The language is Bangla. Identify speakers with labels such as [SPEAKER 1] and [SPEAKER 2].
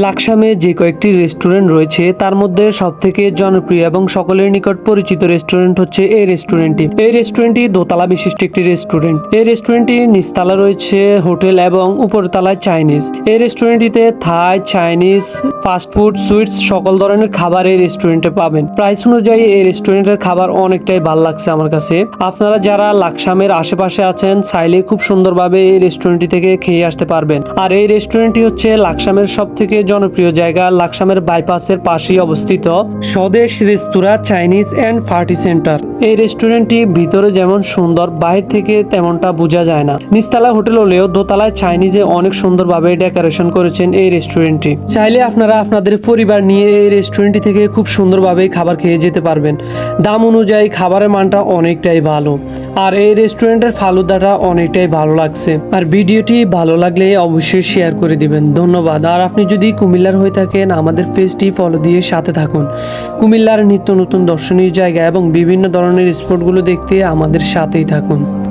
[SPEAKER 1] লাকসামে যে কয়েকটি রেস্টুরেন্ট রয়েছে, তার মধ্যে সবথেকে জনপ্রিয় এবং সকলের নিকট পরিচিত রেস্টুরেন্ট হচ্ছে এই রেস্টুরেন্টটি। এই রেস্টুরেন্টটি দোতলা বিশিষ্ট একটি রেস্টুরেন্ট। এই রেস্টুরেন্টটি নিচতলা রয়েছে হোটেল এবং উপরতলায় চাইনিজ। এই রেস্টুরেন্টটিতে Thai, Chinese fast food sweets সকল ধরনের খাবার এই রেস্টুরেন্টে পাবেন। প্রাইস অনুযায়ী এই রেস্টুরেন্টের খাবার অনেকটাই ভালো লাগছে আমার কাছে। আপনারা যারা লাকসামের আশেপাশে আছেন, চাইলে খুব সুন্দরভাবে এই রেস্টুরেন্টটি থেকে খেয়ে আসতে পারবেন। আর এই রেস্টুরেন্টটি হচ্ছে লাকসামের সব থেকে জনপ্রিয় জায়গা লাকসামের বাইপাসের পাশেই অবস্থিত স্বদেশ রেস্তোরাঁ চাইনিজ অ্যান্ড পার্টি সেন্টার। এই রেস্টুরেন্টটি ভিতরে যেমন সুন্দর বাইরে থেকে তেমনটা বোঝা যায় না। নিচতলা হোটেল হলেও দোতলায় চাইনিজে অনেক সুন্দরভাবে ডেকোরেশন করেছেন এই রেস্টুরেন্টটি। চাইলে আপনারা আপনাদের পরিবার নিয়ে এই রেস্টুরেন্টটি থেকে খুব সুন্দরভাবে খাবার খেয়ে যেতে পারবেন। দাম অনুযায়ী খাবারের মানটা অনেকটাই ভালো। আর এই রেস্টুরেন্টের ফালুদাটা অনেকটাই ভালো লাগছে। আর ভিডিওটি ভালো লাগলে অবশ্যই শেয়ার করে দিবেন। ধন্যবাদ। আর আপনি যদি কুমিল্লার হয়ে থাকেন, আমাদের ফেসটি ফলো দিয়ে সাথে থাকুন। কুমিল্লার নিত্য নতুন দর্শনীয় জায়গা এবং বিভিন্ন ধরনের স্পটগুলো দেখতে আমাদের সাথেই থাকুন।